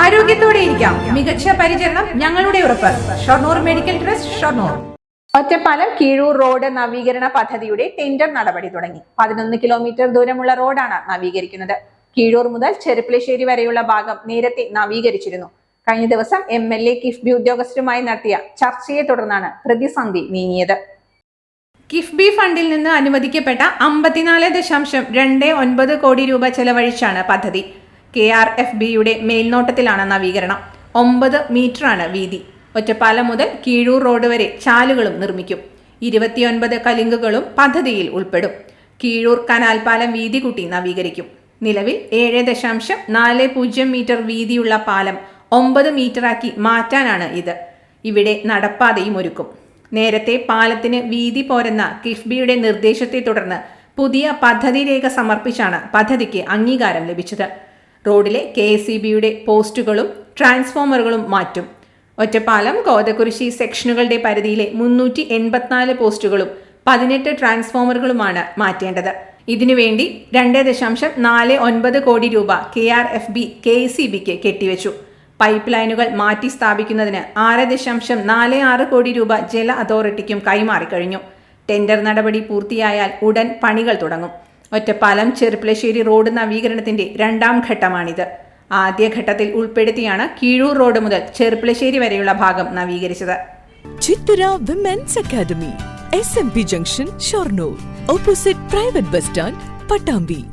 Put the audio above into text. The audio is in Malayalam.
ആരോഗ്യത്തോടെ ഇരിക്കാം. മികച്ച പരിചരണം ഞങ്ങളുടെ ഉറപ്പ്. Shoranur medical trust Shoranur. Ottapalam Keezhur road നവീകരണ പദ്ധതിയുടെ ടെൻഡർ നടപടി തുടങ്ങി. പതിനൊന്ന് കിലോമീറ്റർ ദൂരമുള്ള റോഡാണ് നവീകരിക്കുന്നത്. കീഴൂർ മുതൽ ചെറുപ്പളശ്ശേരി വരെയുള്ള ഭാഗം നേരത്തെ നവീകരിച്ചിരുന്നു. കഴിഞ്ഞ ദിവസം എം എൽ എ കിഫ്ബി ഉദ്യോഗസ്ഥരുമായി നടത്തിയ ചർച്ചയെ തുടർന്നാണ് പ്രതിസന്ധി നീങ്ങിയത്. കിഫ്ബി ഫണ്ടിൽ നിന്ന് അനുവദിക്കപ്പെട്ട അമ്പത്തിനാല് ദശാംശം രണ്ട് ഒൻപത് കോടി രൂപ ചെലവഴിച്ചാണ് പദ്ധതി. കെ ആർ എഫ് ബിയുടെ മേൽനോട്ടത്തിലാണ് നവീകരണം. ഒമ്പത് മീറ്ററാണ് വീതി. ഒറ്റപ്പാലം മുതൽ കീഴൂർ റോഡ് വരെ ചാലുകളും നിർമ്മിക്കും. ഇരുപത്തിയൊൻപത് കലിങ്കുകളും പദ്ധതിയിൽ ഉൾപ്പെടും. കീഴൂർ കനാൽ പാലം വീതി കൂട്ടി നവീകരിക്കും. നിലവിൽ ഏഴ് ദശാംശം നാല് പൂജ്യം മീറ്റർ വീതിയുള്ള പാലം ഒമ്പത് മീറ്ററാക്കി മാറ്റാനാണ് ഇത്. ഇവിടെ നടപ്പാതയും ഒരുക്കും. നേരത്തെ പാലത്തിന് വീതി പോരെന്ന കിഫ്ബിയുടെ നിർദ്ദേശത്തെ തുടർന്ന് പുതിയ പദ്ധതി രേഖ സമർപ്പിച്ചാണ് പദ്ധതിക്ക് അംഗീകാരം ലഭിച്ചത്. റോഡിലെ കെ എസ് പോസ്റ്റുകളും ട്രാൻസ്ഫോമറുകളും മാറ്റും. ഒറ്റപ്പാലം കോതകുരിശി സെക്ഷനുകളുടെ പരിധിയിലെ മുന്നൂറ്റി എൺപത്തിനാല് പോസ്റ്റുകളും പതിനെട്ട് ട്രാൻസ്ഫോമറുകളുമാണ് മാറ്റേണ്ടത്. ഇതിനുവേണ്ടി രണ്ട് ദശാംശം നാല് ഒൻപത് കോടി രൂപ K R F B K C ബിക്ക് കെട്ടിവെച്ചു. പൈപ്പ് ലൈനുകൾ മാറ്റി സ്ഥാപിക്കുന്നതിന് ആറ് ദശാംശം നാല് ആറ് കോടി രൂപ ജല അതോറിറ്റിക്കും കൈമാറിക്കഴിഞ്ഞു. ടെൻഡർ നടപടി പൂർത്തിയായാൽ ഉടൻ പണികൾ തുടങ്ങും. ഒറ്റപ്പാലം ചെറുപ്പളശ്ശേരി റോഡ് നവീകരണത്തിന്റെ രണ്ടാം ഘട്ടമാണിത്. ആദ്യഘട്ടത്തിൽ ഉൾപ്പെടുത്തിയാണ് കീഴൂർ റോഡ് മുതൽ ചെറുപ്പളശ്ശേരി വരെയുള്ള ഭാഗം നവീകരിച്ചത്. ചിത്തുര women's academy S M P junction Shoranur opposite private bus stand Pattambi